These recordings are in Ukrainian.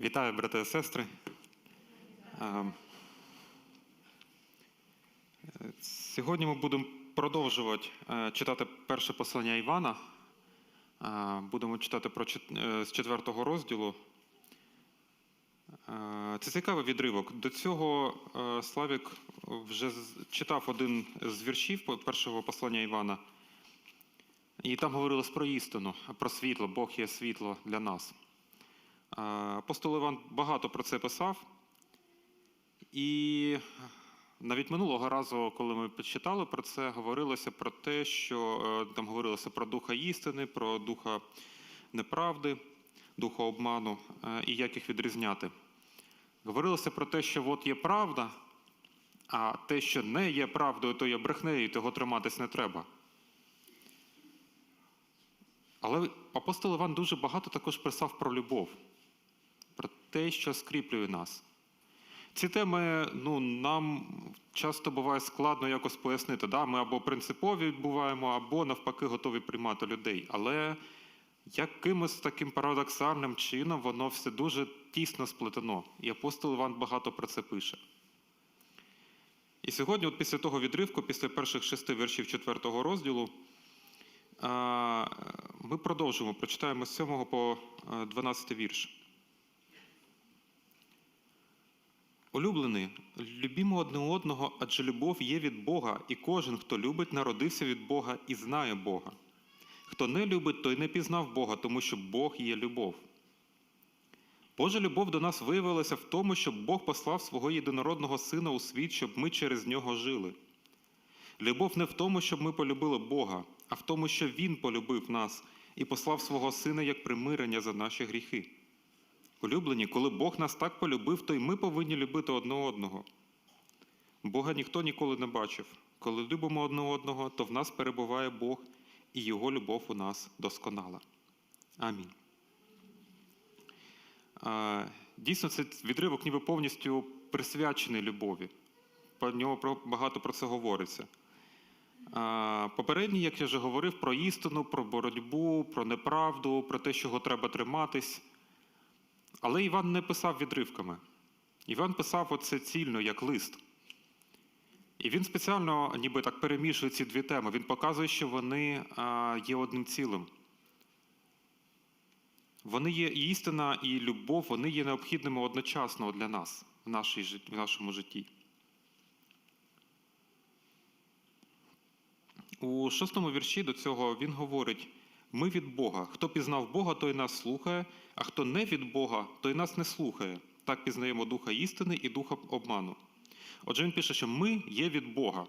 Вітаю, брати і сестри. Е, Сьогодні ми будемо продовжувати е, читати перше послання Івана. Е, Будемо читати про з четвертого розділу. Це цікавий відривок. До цього Славік вже читав один з віршів першого послання Івана. І там говорилось про істину, про світло. Бог є світло для нас. Апостол Іван багато про це писав. І навіть минулого разу, коли ми почитали про це, говорилося про те, що е, там говорилося про духа істини, про духа неправди, духа обману е, і як їх відрізняти. Говорилося про те, що от є правда, а те, що не є правдою, то є брехнею, і того триматись не треба. Але апостол Іван дуже багато також писав про любов, про те, що скріплює нас. Ці теми ну, нам часто буває складно якось пояснити. Да? Ми або принципові буваємо, або навпаки готові приймати людей. Але якимось таким парадоксальним чином воно все дуже тісно сплетено. І апостол Іван багато про це пише. І сьогодні, от після того відривку, після перших шести віршів четвертого розділу, Ми продовжимо, прочитаємо з 7 по е, 12 вірш. Улюблений, любімо одне одного, адже любов є від Бога, і кожен, хто любить, народився від Бога і знає Бога. Хто не любить, той не пізнав Бога, тому що Бог є любов. Божа любов до нас виявилася в тому, що Бог послав свого єдинородного Сина у світ, щоб ми через нього жили. Любов не в тому, щоб ми полюбили Бога, а в тому, що Він полюбив нас і послав свого Сина як примирення за наші гріхи. Улюблені, коли Бог нас так полюбив, то й ми повинні любити одне одного. Бога ніхто ніколи не бачив. Коли любимо одне одного, то в нас перебуває Бог, і Його любов у нас досконала. Амінь. Дійсно, цей відривок ніби повністю присвячений любові. Про нього багато про це говориться. Попередній, як я вже говорив, про істину, про боротьбу, про неправду, про те, чого треба триматись. Але Іван не писав відривками. Іван писав оце цільно, як лист. І він спеціально ніби так перемішує ці дві теми. Він показує, що вони є одним цілим. Вони є істина, і любов, вони є необхідними одночасно для нас в, нашій, в нашому житті. У шостому вірші до цього він говорить: ми від Бога. Хто пізнав Бога, той нас слухає, а хто не від Бога, той нас не слухає. Так пізнаємо духа істини і духа обману. Отже, він пише, що ми є від Бога.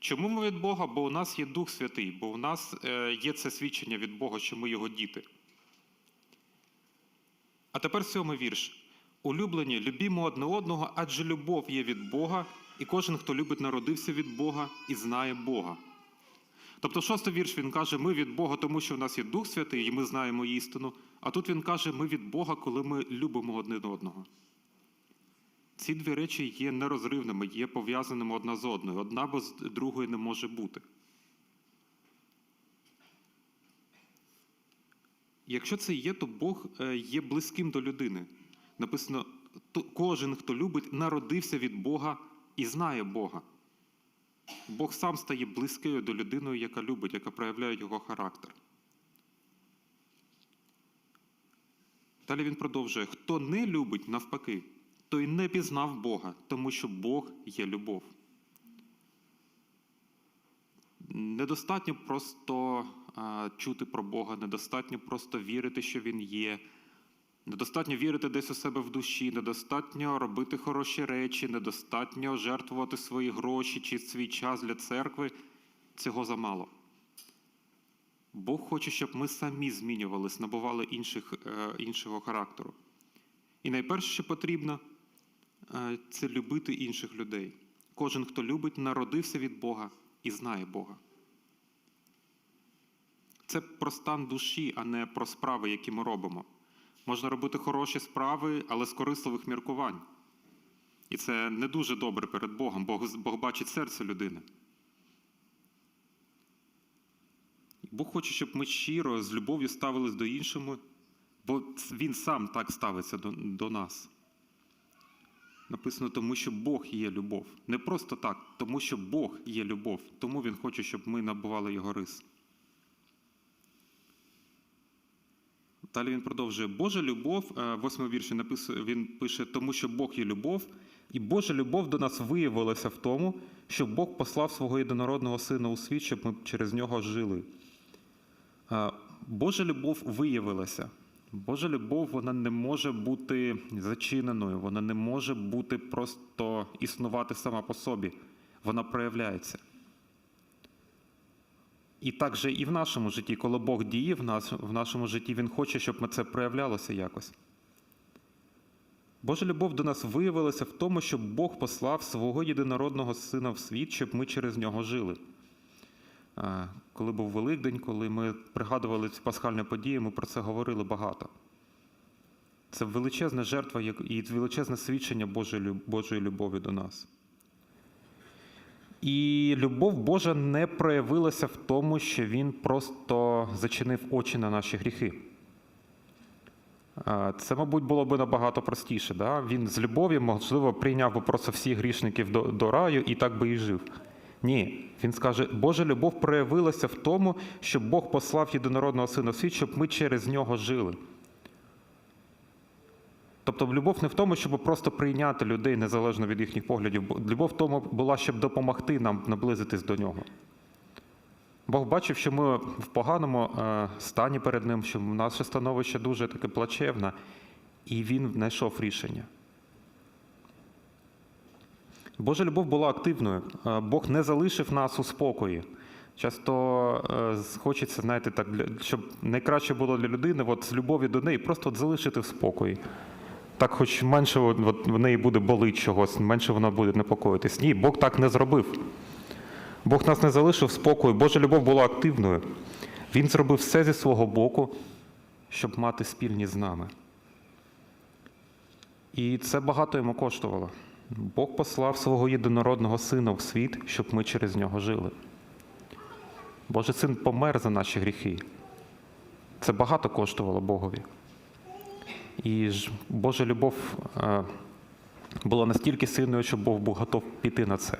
Чому ми від Бога? Бо у нас є Дух Святий, бо у нас е, є це свідчення від Бога, що ми його діти. А тепер сьомий вірш. Улюблені, любімо одне одного, адже любов є від Бога, і кожен, хто любить, народився від Бога і знає Бога. Тобто, шостий вірш він каже: ми від Бога, тому що в нас є Дух Святий, і ми знаємо істину. А тут він каже, ми від Бога, коли ми любимо одне одного. Ці дві речі є нерозривними, є пов'язаними одна з одною. Одна без другої не може бути. Якщо це є, то Бог е, є близьким до людини. Написано: кожен, хто любить, народився від Бога і знає Бога. Бог сам стає близькою до людини, яка любить, яка проявляє його характер. Далі він продовжує: хто не любить, навпаки, той не пізнав Бога, тому що Бог є любов. Недостатньо просто а, чути про Бога, недостатньо просто вірити, що Він є. Недостатньо вірити десь у себе в душі, недостатньо робити хороші речі, недостатньо жертвувати свої гроші чи свій час для церкви. Цього замало. Бог хоче, щоб ми самі змінювались, набували інших, е, іншого характеру. І найперше, що потрібно, е, це любити інших людей. Кожен, хто любить, народився від Бога і знає Бога. Це про стан душі, а не про справи, які ми робимо. Можна робити хороші справи, але з корисливих міркувань. І це не дуже добре перед Богом. Бог, Бог бачить серце людини. Бог хоче, щоб ми щиро з любов'ю ставились до іншого, Бо він сам так ставиться до, до нас. Написано, тому що Бог є любов. Не просто так, тому що Бог є любов. Тому Він хоче, щоб ми набували його рис. Далі він продовжує Божа любов, е, восьмий вірші написує, він пише, тому що Бог є любов, і Божа любов до нас виявилася в тому, що Бог послав свого єдинородного сина у світ, щоб ми через нього жили. Е, Божа любов виявилася. Божа любов вона не може бути зачиненою, вона не може бути просто існувати сама по собі. Вона проявляється. І так же і в нашому житті, коли Бог діє в нас, в нашому житті, Він хоче, щоб ми це проявлялося якось. Божа любов до нас виявилася в тому, що Бог послав свого єдинородного сина в світ, щоб ми через нього жили. Коли був Великдень, коли ми пригадували ці пасхальні події, ми про це говорили багато. Це величезна жертва і величезне свідчення Божої любові до нас. І любов Божа не проявилася в тому, що Він просто зачинив очі на наші гріхи. Це, мабуть, було би набагато простіше. Да? Він з любові, можливо, прийняв би просто всіх грішників до, до раю і так би і жив. Ні, він скаже, Божа любов проявилася в тому, що Бог послав єдинородного сина світ, щоб ми через нього жили. Тобто любов не в тому, щоб просто прийняти людей незалежно від їхніх поглядів. Любов в тому була, щоб допомогти нам наблизитись до нього. Бог бачив, що ми в поганому е, стані перед ним, що наше становище дуже таке плачевне, і він знайшов рішення. Божа любов була активною. Е, Бог не залишив нас у спокої. Часто е, хочеться, знаєте, так, щоб найкраще було для людини, от з любові до неї, просто от залишити в спокої. Так, хоч менше от, в неї буде болить чогось, менше вона буде непокоїтись. Ні, Бог так не зробив. Бог нас не залишив спокою. Божа любов була активною. Він зробив все зі свого боку, щоб мати спільність з нами. І це багато йому коштувало. Бог послав свого єдинородного сина в світ, щоб ми через нього жили. Божий син помер за наші гріхи. Це багато коштувало Богові. І ж Божа любов е, була настільки сильною, що Бог був готов піти на це.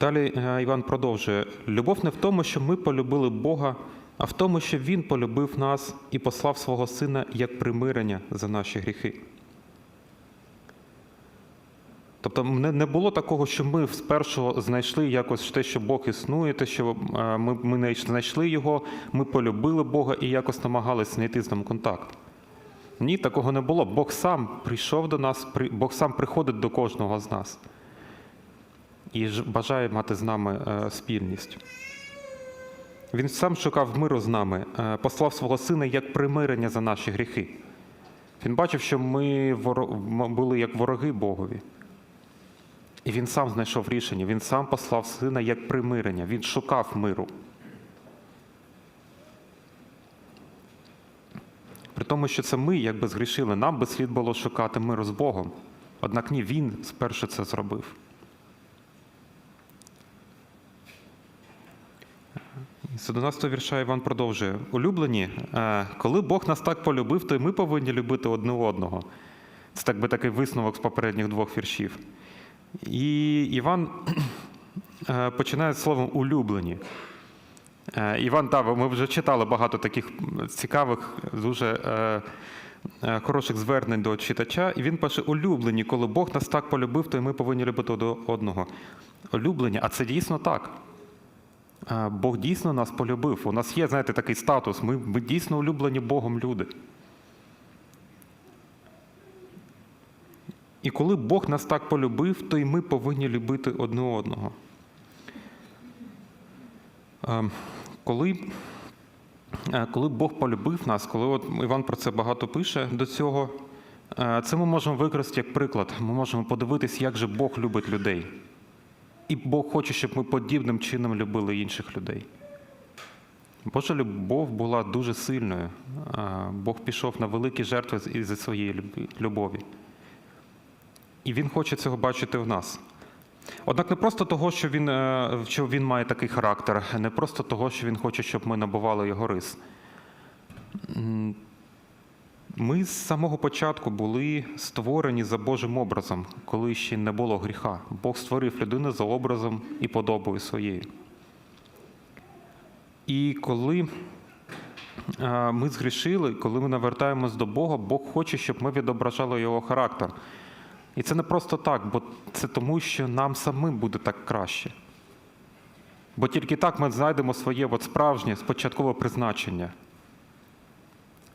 Далі е, Іван продовжує: любов не в тому, що ми полюбили Бога, а в тому, що Він полюбив нас і послав свого Сина як примирення за наші гріхи. Тобто не, не було такого, що ми спершу знайшли якось те, що Бог існує, те, що е, ми, ми не знайшли його, ми полюбили Бога і якось намагалися знайти з ним контакт. Ні, такого не було. Бог сам прийшов до нас, Бог сам приходить до кожного з нас і бажає мати з нами е, спільність. Він сам шукав миру з нами, е, послав свого сина як примирення за наші гріхи. Він бачив, що ми були як вороги Богові. І він сам знайшов рішення, він сам послав сина як примирення, він шукав миру. При тому, що це ми, якби згрішили, нам би слід було шукати миру з Богом. Однак ні, він спершу це зробив. З 11 вірша Іван продовжує. Улюблені, е, коли Бог нас так полюбив, то й ми повинні любити одне одного. Це так би такий висновок з попередніх двох віршів. І Іван е, починає словом улюблені. Е, Іван, так, ми вже читали багато таких цікавих, дуже е, хороших звернень до читача. І він пише: улюблені, коли Бог нас так полюбив, то й ми повинні любити одного. Улюблені, а це дійсно так. Бог дійсно нас полюбив. У нас є, знаєте, такий статус. Ми, ми дійсно улюблені Богом люди. І коли Бог нас так полюбив, то й ми повинні любити одне одного. Е, Коли, е, коли Бог полюбив нас, коли от Іван про це багато пише до цього, е, це ми можемо використати як приклад. Ми можемо подивитись, як же Бог любить людей. І Бог хоче, щоб ми подібним чином любили інших людей. Божа любов була дуже сильною. Бог пішов на великі жертви із своєї любові. І Він хоче цього бачити в нас. Однак не просто того, що він, е, що він має такий характер, не просто того, що він хоче, щоб ми набували його рис. Ми з самого початку були створені за Божим образом, коли ще не було гріха. Бог створив людину за образом і подобою своєю. І коли е, ми згрішили, коли ми навертаємось до Бога, Бог хоче, щоб ми відображали його характер. І це не просто так, бо це тому, що нам самим буде так краще. Бо тільки так ми знайдемо своє от справжнє спочаткове призначення.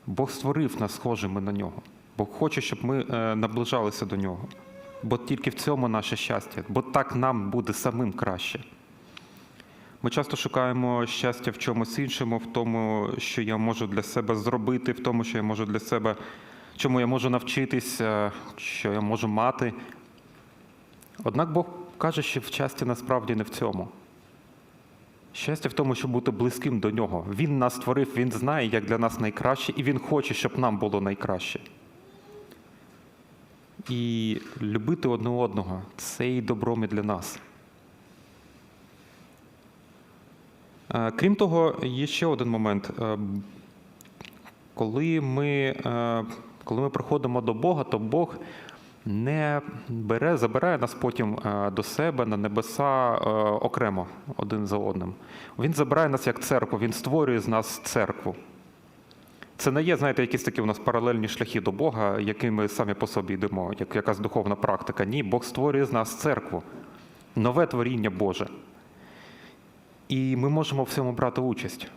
Бог створив нас схожими на нього. Бог хоче, щоб ми е, наближалися до нього. Бо тільки в цьому наше щастя, бо так нам буде самим краще. Ми часто шукаємо щастя в чомусь іншому, в тому, що я можу для себе зробити, в тому, що я можу для себе, чому я можу навчитися, що я можу мати. Однак Бог каже, що в щастя насправді не в цьому. Щастя в тому, щоб бути близьким до нього. Він нас створив, він знає, як для нас найкраще, і він хоче, щоб нам було найкраще. І любити одне одного це і добром і для нас. Е, Крім того, є ще один момент. Е, Коли ми, е, коли ми приходимо до Бога, то Бог не бере, забирає нас потім е, до себе на небеса е, окремо один за одним. Він забирає нас як церкву, він створює з нас церкву. Це не є, знаєте, якісь такі у нас паралельні шляхи до Бога, якими ми самі по собі йдемо, як якась духовна практика. Ні, Бог створює з нас церкву, нове творіння Боже. І ми можемо в цьому брати участь.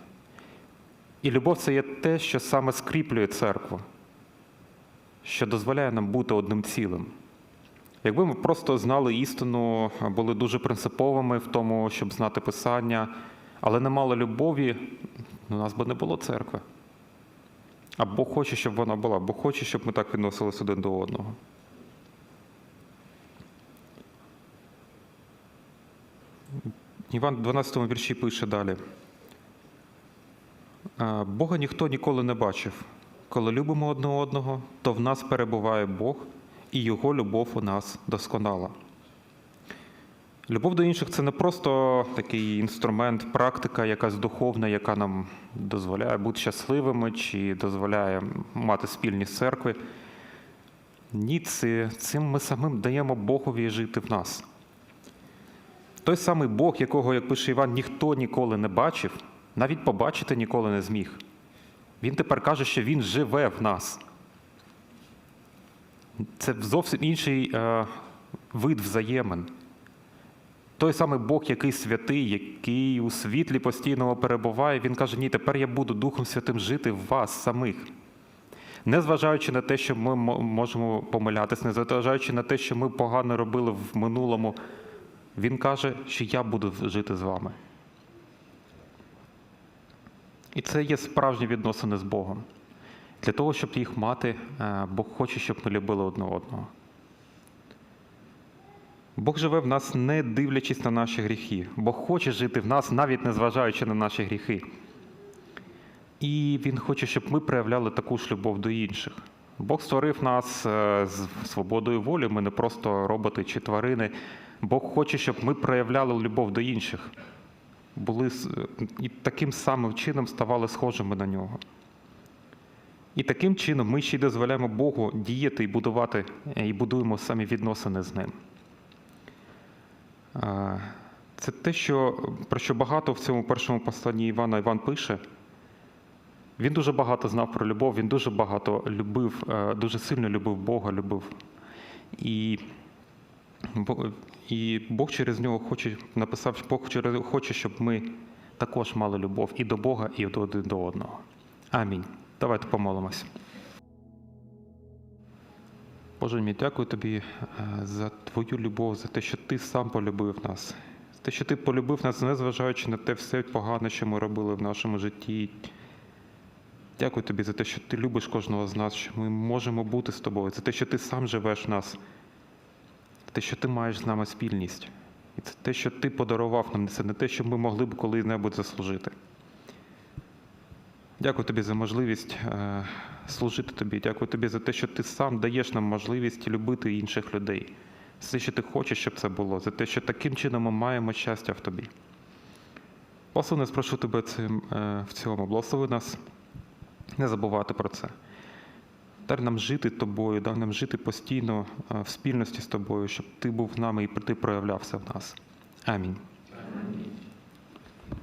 І любов це є те, що саме скріплює церкву, що дозволяє нам бути одним цілим. Якби ми просто знали істину, були дуже принциповими в тому, щоб знати Писання, але не мали любові, у нас би не було церкви. А Бог хоче, щоб вона була, Бог хоче, щоб ми так відносилися один до одного. Іван в 12 вірші пише далі. «Е, Бога ніхто ніколи не бачив. Коли любимо одне одного, то в нас перебуває Бог, і Його любов у нас досконала. Любов до інших це не просто такий інструмент, практика, якась духовна, яка нам дозволяє бути щасливими чи дозволяє мати спільність церкви. Ні, цим ми самим даємо Богові жити в нас. Той самий Бог, якого, як пише Іван, ніхто ніколи не бачив, навіть побачити ніколи не зміг. Він тепер каже, що Він живе в нас. Це зовсім інший е, вид взаємин. Той самий Бог, який святий, який у світлі постійно перебуває, він каже: ні, тепер я буду Духом Святим жити в вас самих. Незважаючи на те, що ми можемо помилятися, незважаючи на те, що ми погано робили в минулому, він каже, що я буду жити з вами. І це є справжні відносини з Богом. Для того, щоб їх мати, е, Бог хоче, щоб ми любили одне одного. Бог живе в нас, не дивлячись на наші гріхи. Бог хоче жити в нас, навіть незважаючи на наші гріхи. І Він хоче, щоб ми проявляли таку ж любов до інших. Бог створив нас е, з свободою волі, ми не просто роботи чи тварини. Бог хоче, щоб ми проявляли любов до інших, були і таким самим чином ставали схожими на нього. І таким чином ми ще й дозволяємо Богу діяти і будувати, е, і будуємо самі відносини з ним. Це те, що, про що багато в цьому першому посланні Івана Іван пише. Він дуже багато знав про любов, він дуже багато любив, е, дуже сильно любив Бога, любив. І, і Бог через нього хоче, написав, Бог через хоче, щоб ми також мали любов і до Бога, і до один до одного. Амінь. Давайте помолимось. Боже мій, дякую тобі е, за твою любов, за те, що ти сам полюбив нас, за те, що ти полюбив нас, незважаючи на те все погане, що ми робили в нашому житті. Дякую тобі за те, що ти любиш кожного з нас, що ми можемо бути з тобою, за те, що ти сам живеш в нас, те, що ти маєш з нами спільність. І це те, що ти подарував нам, це не те, що ми могли б коли-небудь заслужити. Дякую тобі за можливість е, служити тобі. Дякую тобі за те, що ти сам даєш нам можливість любити інших людей, за те, що ти хочеш, щоб це було, за те, що таким чином ми маємо щастя в тобі. Благослови нас, прошу тебе цим, е, в цьому. Благослови нас не забувати про це. Дай нам жити тобою, дар нам жити постійно е, в спільності з тобою, щоб ти був з нами і ти проявлявся в нас. Амінь.